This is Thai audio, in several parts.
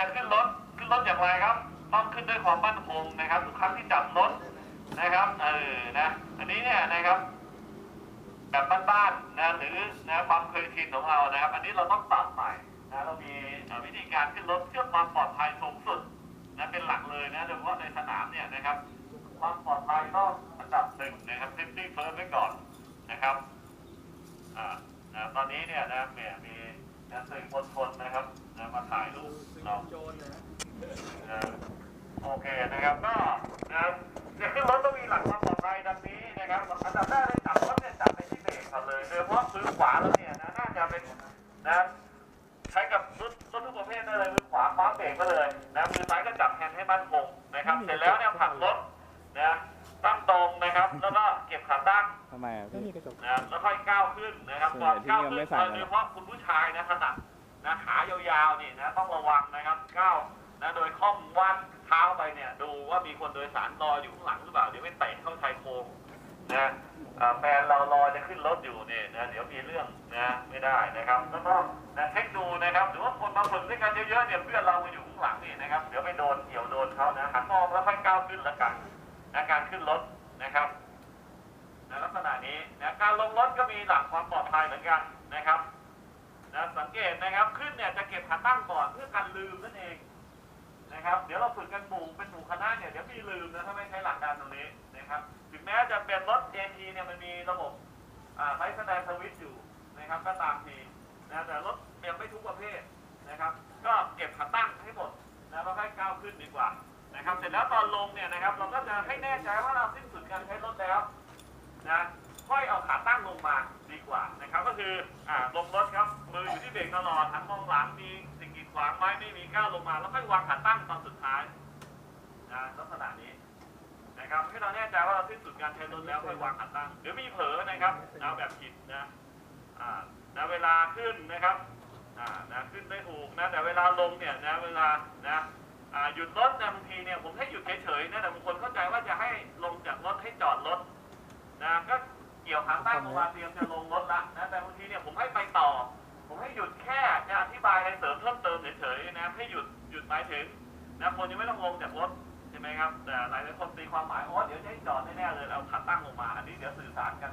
จะขึ้นรถขึ้นรถอย่างไรครับ ต้องขึ้นด้วยความมั่นคงนะครับทุกครั้งที่จับรถนะครับเออนะอันนี้เนี่ยนะครับ แบบบ้านๆนะหรือนะความเคยชินของเรานะครับ อันนี้เราต้องปรับใหม่นะเรามีวิธีการขึ้นรถเพื่อความปลอดภัยสูงสุดนะเป็นหลักเลยนะโดยเฉพาะในสนามเนี่ยนะครับ ความปลอดภัยต้องอันดับหนึ่งนะครับ safety first ไว้ก่อนนะครับอ่านะตอนนี้เนี่ยนะแหมมีนะสื่อมวลชนนะครับ มาถ่ายรูปเราโจรเลยนะนะโอเคนะครับก็นะครับจะขึ้นรถต้องมีหลักความปลอดภัยดังนี้นะครับอันดับแรกเลยจับรถเนี่ยจับไปที่เบรกก่อนเลยโดยเฉพาะมือขวาเราเนี่ยนะน่าจะเป็นนะใช้กับรถรถทุกประเภทได้เลยมือขวาคว้าเบรกไปเลยนะมือซ้ายก็จับแฮนด์ให้มั่นคงนะครับ เสร็จแล้วเนี่ยผลักรถนะตั้งตรงนะครับ แล้วก็เก็บขาตั้งทำไมอะไม่พี่มีกระจกนะแล้วค่อยก้าวขึ้นนะครับส่ก่อนวนใหญ่ก้าวที่ขึ้ยังไม่นใส่กันโดยเฉพาะคุณผู้ชายนะถนัด นะขายาวๆนี่นะต้องระวังนะครับก้าวนะโดยข้อมวาดเท้าไปเนี่ย ดูว่ามีคนโดยสารรออยู่ข้างหลังหรือเปล่าเดี๋ยวไม่เตะเข้าชายโครงนะแฟนเรารอจะขึ้นรถอยู่เนี่ยนะเดี๋ยวมีเรื่องนะไม่ได้นะครับแล้วก็นะเช็คดูนะครับหรือว่าคนมาฝึกด้วยกันเยอะๆเนี่ยเพื่อนเรามาอยู่ข้างหลังนี่นะครับเดี๋ยวไปโดนเกี่ยวโดนเขานะหันมองแล้วค่อยก้าวขึ้นละกันนะการขึ้นรถนะครับในลักษณะนี้นะการลงรถก็มีหลักความปลอดภัยเหมือนกันนะครับ นะสังเกตนะครับขึ้นเนี่ยจะเก็บขาตั้งก่อนเพื่อกันลืมนั่นเองนะครับ เดี๋ยวเราฝึกกันหมู่เป็นหมู่คณะเนี่ยเดี๋ยวมีลืมนะถ้าไม่ใช้หลักการตรงนี้นะครับ ถึงแม้จะเป็นรถ AT เนี่ยมันมีระบบอ่าไลฟ์สแตนสวิตอยู่นะครับ ก็ตามทีนะแต่รถยังไม่ทุกประเภทนะครับ ก็เก็บขาตั้งให้หมดนะแล้วค่อยก้าวขึ้นดีกว่านะครับ เสร็จแล้วตอนลงเนี่ยนะครับ เราก็จะให้แน่ใจว่าเราสิ้นสุดการใช้รถแล้วนะค่อยเอาขาตั้งลงมาดีกว่านะครับ ก็คืออ่าลงรถ เบรกตลอดหันมองหลังมีสิ่งกีดขวางไหมไม่มีก้าวลงมา แล้วค่อยวางขาตั้งตอนสุดท้ายนะลักษณะนี้นะครับให้เราแน่ใจว่าเราสิ้นสุดการใช้รถแล้วค่อยวางขาตั้งหรือมีเผลอนะครับนะแบบผิดนะอ่านะเวลาขึ้นนะครับอ่านะขึ้นได้ถูกนะแต่เวลาลงเนี่ยนะเวลานะอ่าหยุดรถนะบางทีเนี่ยผมให้หยุดเฉยๆนะแต่บางคนเข้าใจว่าจะให้ลงจากรถให้จอดรถนะก็เกี่ยวขาตั้งลงมาเตรียมจะลงรถละนะแต่บางทีเนี่ยผมให้ไปต่อายอะไรเสริมเพิ่มเติมเฉยๆนะให้หยุดหยุดหมายถึงนะคนยังไม่ต้องลงจากรถใช่ไหมครับแต่หลายหลายคนตีความหมายอ๋อเดี๋ยวจะให้จอดแน่ๆเลยเอาขาตั้งลงมาอันนี้เดี๋ยวสื่อสารกัน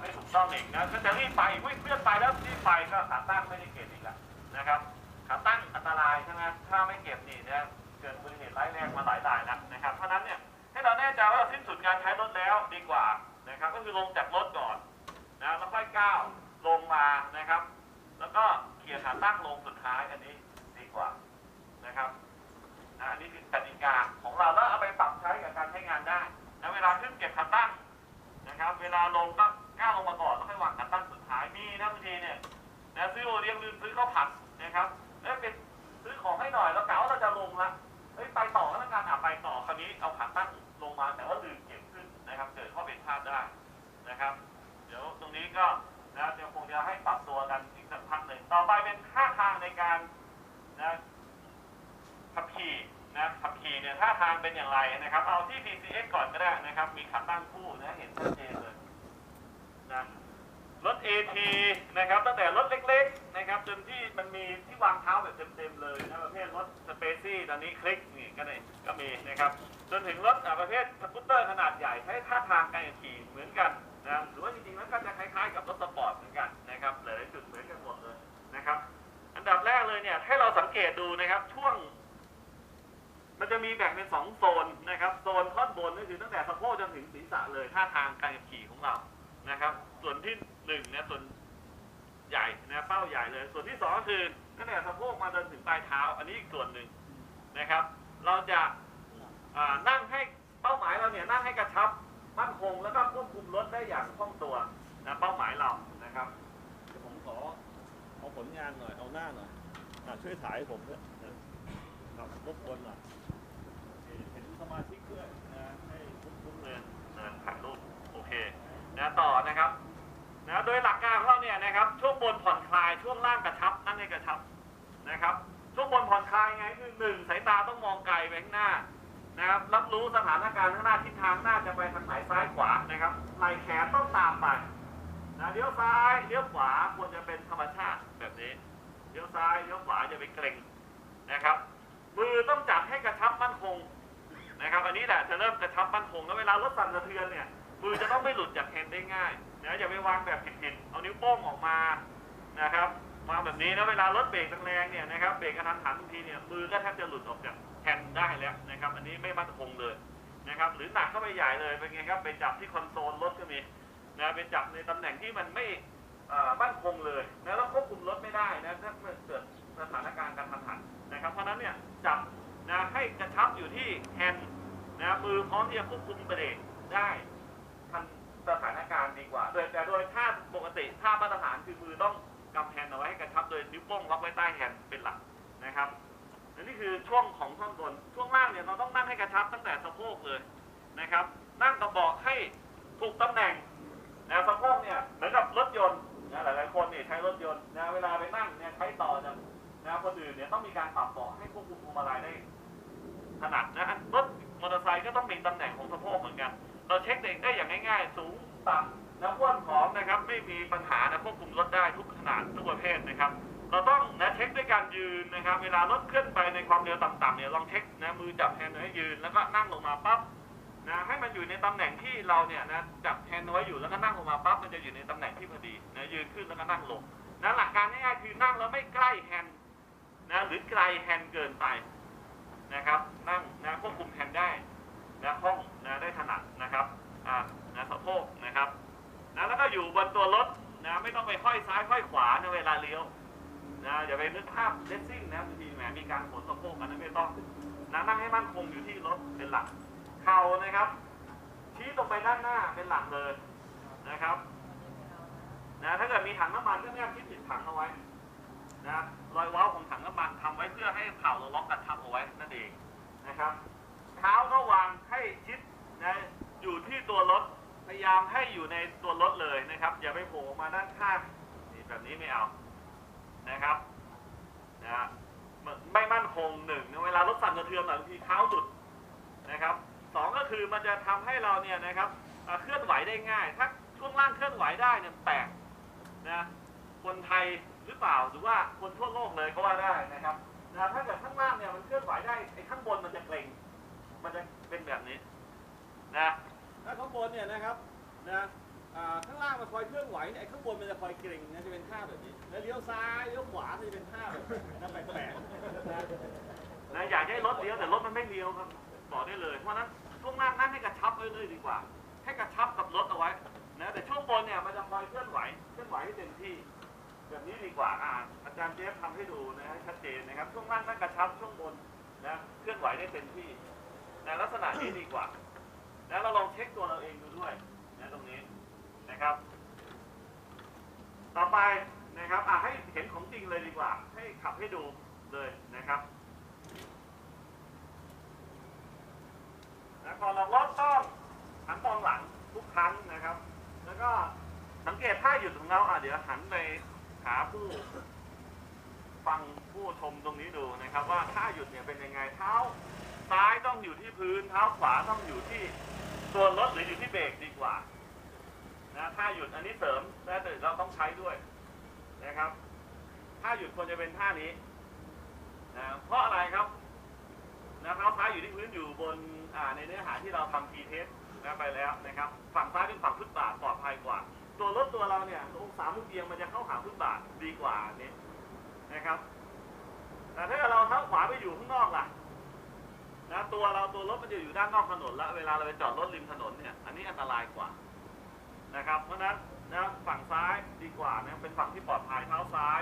ไม่ถูกต้องเองนะก็จะรีบไปวิ่งเพื่อนไปแล้วรีบไปก็ขาตั้งไม่ได้เก็บอีกแล้วนะครับขาตั้งอันตรายใช่ไหมถ้าไม่เก็บนี่นะเกิดอุบัติเหตุร้ายแรงมาหลายรายแล้วนะครับ เพราะฉะนั้นเนี่ยให้เราแน่ใจว่าเราสิ้นสุดการใช้รถแล้วดีกว่านะครับก็คือลงจากรถก่อนนะแล้วค่อยก้าวลงมานะครับ แล้วก็ เขี่ยขาตั้งลงสุดท้ายอันนี้ดีกว่านะครับอันนี้คือกติกาของเราแล้วเอาไปปรับใช้กับการใช้งานได้นะเวลาขึ้นเก็บขาตั้งนะครับ เวลาลงก็ก้าวลงมาก่อนแล้วค่อยวางขาตั้งสุดท้ายมีนะบางทีเนี่ยนะซื้อโอเลี้ยงลืมซื้อข้าวผัด ขี่นะขับขี่เนี่ยท่าทางเป็นอย่างไรนะครับ เอาที่ PCX ก่อนก็ได้นะครับ มีขาตั้งคู่นะเห็นชัดเจนเลยนะรถ AT นะครับตั้งแต่รถเล็กๆนะครับจนที่มันมีที่วางเท้าแบบเต็มๆเลยนะประเภทรถสเปซี่ตอนนี้คลิกนี่ก็ได้ก็มีนะครับจนถึงรถประเภทสกูตเตอร์ขนาดใหญ่ใช้ท่าทางการขี่ องก็คือตั้งแต่สะโพกมาจนถึงปลายเท้า อันนี้อีกส่วนหนึ่งนะครับ เราจะอ่านั่งให้เป้าหมายเราเนี่ยนั่งให้กระชับมั่นคงแล้วก็ควบคุมรถได้อย่างคล่องตัวนะเป้าหมายเรานะครับเดี๋ยวผมขอเอาผลงานหน่อยเอาหน้าหน่อยอะช่วยถ่ายให้ผมด้วยนะครับรบกวนหน่อยเห็นสมาชิก รู้สถานการณ์ข้างหน้าทิศทางหน้าจะไปทางไหนซ้ายขวานะครับไหลแขนต้องตามไปนะเลี้ยวซ้ายเลี้ยวขวาควรจะเป็นธรรมชาติแบบนี้เลี้ยวซ้ายเลี้ยวขวาจะเาไปเกร็งนะครับ มือต้องจับให้กระชับมั่นคงนะครับอันนี้แหละจะเริ่มกระชับมั่นคงแล้วเวลารถสั่นสะเทือนเนี่ยมือจะต้องไม่หลุดจากแฮนด์ได้ง่ายนะอย่าไปวางแบบผิดๆเอานิ้วโป้งออกมานะครับ วางแบบนี้นะเวลารถเบรกแรงๆเนี่ยนะครับเบรกกระทันหันบางทีเนี่ยมือก็แทบจะหลุดออกจากแฮนด์ได้แล้วนะครับอันนี้ไม่มั่นคงเลยนะครับหรือหนักเข้าไปใหญ่เลยเป็นไงครับไปจับที่คอนโซลรถก็มีนะไปจับในตำแหน่งที่มันไม่มั่นคงเลยนะแล้วควบคุมรถไม่ได้นะถ้าเกิดสถานการณ์การทันหันนะครับเพราะฉะนั้นเนี่ยจับนะให้กระชับอยู่ที่แฮนด์นะมือพร้อมที่จะควบคุมเบรกได้ทันสถานการณ์ดีกว่าโดยแต่โดยท่าปกติท่ามาตรฐานคือ ล็อกไว้ใต้แฮนด์เป็นหลักนะครับและนี่คือช่วงของท่อนบนช่วงล่างเนี่ยเราต้องนั่งให้กระชับตั้งแต่สะโพกเลยนะครับ นั่งกระบอกให้ถูกตำแหน่งนะสะโพกเนี่ยเหมือนกับรถยนต์นะหลายๆคนเนี่ยใช้รถยนต์นะเวลาไปนั่งเนี่ยใช้ต่อจากนะคนอื่นเนี่ยต้องมีการปรับเบาะให้ควบคุมพวงมาลัยได้ถนัดนะฮะรถมอเตอร์ไซค์ก็ต้องมีตำแหน่งของสะโพกเหมือนกัน เราเช็คเองได้อย่างง่ายๆ สูงต่ำนะอ้วนผอมนะครับ ไม่มีปัญหานะควบคุมรถได้ทุกขนาดทุกประเภทนะครับ เราต้องนะเช็คด้วยการยืนนะครับ เวลารถเคลื่อนไปในความเร็วต่ำๆเนี่ยลองเช็คนะมือจับแฮนด์ไว้ให้ยืนแล้วก็นั่งลงมาปั๊บนะให้มันอยู่ในตำแหน่งที่เราเนี่ยนะจับแฮนด์ไว้อยู่แล้วก็นั่งลงมาปั๊บมันจะอยู่ในตำแหน่งที่พอดีนะยืนขึ้นแล้วก็นั่งลงนะหลักการง่ายๆคือนั่งแล้วไม่ใกล้แฮนด์นะหรือไกลแฮนด์เกินไปนะครับนั่งนะควบคุมแฮนด์ได้นะคล่องนะได้ถนัดนะครับอ่านะสะโพกนะครับนะแล้วก็อยู่บนตัวรถนะไม่ต้องไปค่อยซ้ายค่อยขวาในเวลาเลี้ยว นะอย่าไปนึกภาพเลสซิ่งนะบางทีแหมมีการขนสะโพกอันนั้นไม่ต้องนะนั่งให้มั่นคงอยู่ที่รถเป็นหลัก เข่านะครับ ชี้ตรงไปด้านหน้าเป็นหลักเลยนะครับนะถ้าเกิดมีถังน้ำมันก็เนี่คิดติดถังเอาไว้นะรอยว้าของถังน้ำมันทำไว้เพื่อให้เข่าเราล็อกกันทับเอาไว้นั่นเองนะครับเท้าก็วางให้ชิดนะอยู่ที่ตัวรถพยายามให้อยู่ในตัวรถเลยนะครับ อย่าไปโผล่มาด้านข้างนี่แบบนี้ไม่เอา นะครับนะไม่ไม่มั่นคงหนึ่งเวลารถสั่นสะเทือนบางทีเท้าหลุดนะครับสองก็คือมันจะทำให้เราเนี่ยนะครับเคลื่อนไหวได้ง่าย ถ้าช่วงล่างเคลื่อนไหวได้เนี่ยแปลกนะคนไทยหรือเปล่าหรือว่าคนทั่วโลกเลยก็ว่าได้นะครับนะถ้าเกิดข้างล่างเนี่ยมันเคลื่อนไหวได้ไอ้ข้างบนมันจะเกร็งมันจะเป็นแบบนี้นะถ้าข้างบนเนี่ยนะครับนะ อ่าข้างล่างมันคอยเคลื่อนไหวเนี่ยไอ้ข้างบนมันจะคอยเกร็งนะจะเป็นท่าแบบนี้ แล้วเลี้ยวซ้ายเลี้ยวขวามันจะเป็นท่าแบบนะแปลกๆนะนะอยากให้รถเลี้ยวแต่รถมันไม่เลี้ยวครับบอกได้เลยเพราะนั้นช่วงล่างนั่งให้กระชับไว้เลยดีกว่า ให้กระชับกับรถเอาไว้นะแต่ช่วงบนเนี่ยมันจะคอยเคลื่อนไหวเคลื่อนไหวให้เต็มที่ แบบนี้ดีกว่าอ่าอาจารย์เจฟทำให้ดูนะให้ชัดเจนนะครับช่วงล่างนั่งกระชับช่วงบนนะเคลื่อนไหวได้เต็มที่นะลักษณะนี้ดีกว่า แล้วเราลองเช็คตัวเราเองดูด้วยนะตรงนี้ นะครับ ต่อไปนะครับอะให้เห็นของจริงเลยดีกว่า ให้ขับให้ดูเลยนะครับนะก่อนเรารถต้องหันมองหลังทุกครั้งนะครับ แล้วก็สังเกตท่าหยุดของเราอะเดี๋ยวหันไปหาผู้ฟังผู้ชมตรงนี้ดูนะครับ ว่าท่าหยุดเนี่ยเป็นยังไงเท้าซ้ายต้องอยู่ที่พื้นเท้าขวาต้องอยู่ที่ตัวรถหรืออยู่ที่เบรกดีกว่า นะถ้าหยุดอันนี้เสริมแต่เราต้องใช้ด้วยนะครับถ้าหยุดควรจะเป็นท่านี้นะเพราะอะไรครับนะเท้าซ้ายอยู่ที่พื้นอยู่บนอ่าในเนื้อหาที่เราทำทีเทสนะไปแล้วนะครับ ฝั่งซ้ายเป็นฝั่งฟุตบาทปลอดภัยกว่า ตัวรถตัวเราเนี่ยองศามุมเอียงมันจะเข้าหาฟุตบาทดีกว่านี้นะครับ แต่ถ้าเราเท้าขวาไปอยู่ข้างนอกล่ะนะตัวเราตัวรถมันจะอยู่ด้านนอกถนนแล้วเวลาเราไปจอดรถริมถนนเนี่ยอันนี้อันตรายกว่า นะครับ เพราะนั้นนะฝั่งซ้ายดีกว่านะเป็นฝั่งที่ปลอดภัยเท้าซ้าย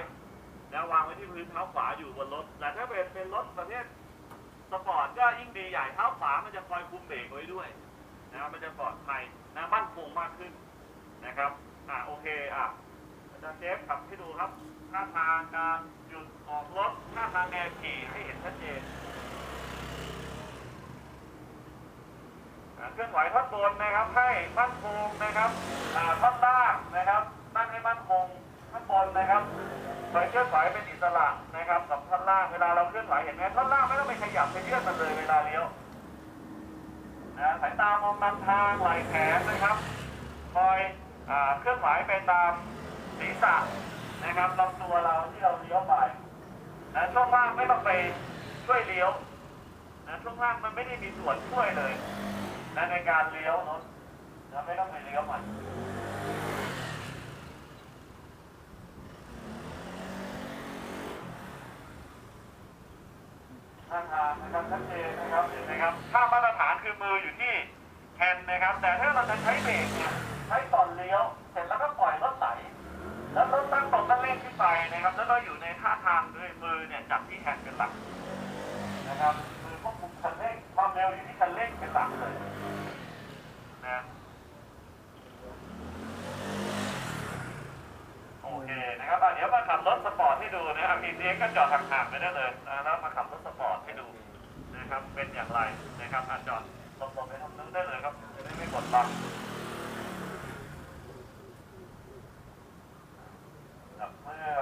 แล้ววางไว้ที่พื้นเท้าขวาอยู่บนรถแต่ถ้าเป็นเป็นรถประเภทสปอร์ตก็ยิ่งดีใหญ่เท้าขวามันจะคอยคุมเบรกไว้ด้วยนะครับมันจะปลอดภัยนะมั่นคงมากขึ้นนะครับอ่าโอเคอะอาจารย์เจฟขับให้ดูครับท่าทางการหยุดออกรถท่าทางแนวขี่ให้เห็นชัดเจน อ่า เคลื่อนไหวท่อนบนนะครับ ให้มั่นคงนะครับอ่าท่อนล่างนะครับตั้งให้มั่นคงท่อนบนนะครับคอยเคลื่อนไหวเป็นอิสระนะครับกับท่อนล่างเวลาเราเคลื่อนไหวเห็นไหมท่อนล่างไม่ต้องไปขยับไปเยื่อนมันเลยเวลาเลี้ยวนะสายตามองนำทางไหลแขนนะครับคอยเคลื่อนไหวไปตามศีรษะนะครับลำตัวเราที่เราเลี้ยวไปนะช่วงล่างไม่ต้องไปช่วยเลี้ยวนะช่วงล่างมันไม่ได้มีส่วนช่วยเลย นะในการเลี้ยวรถนะไม่ต้องไปเลี้ยวมันท่าทางนะครับชัดเจนนะครับเห็นไหมครับถ้ามาตรฐานคือมืออยู่ที่แฮนด์นะครับ แต่ถ้าเราจะใช้เบรกเนี่ยใช้ตอนเลี้ยวเสร็จแล้วก็ปล่อยรถไหลแล้วรถตั้งตรงก็เร่งขึ้นไปนะครับ แล้วก็อยู่ในท่าทางด้วยมือเนี่ยจับที่แฮนด์ เร็วอยู่ที่คันเร่งเป็นหลักเลยนะโอเคนะครับเดี๋ยวมาขับรถสปอร์ตให้ดูนะครับพีเองก็จอดห่างๆไปได้เลยนะแล้วมาขับรถสปอร์ตให้ดูนะครับเป็นอย่างไรนะครับอาจอดอร์ตไปทำนู้นได้เลยครับจะได้ไม่กดบังครับเมื่อ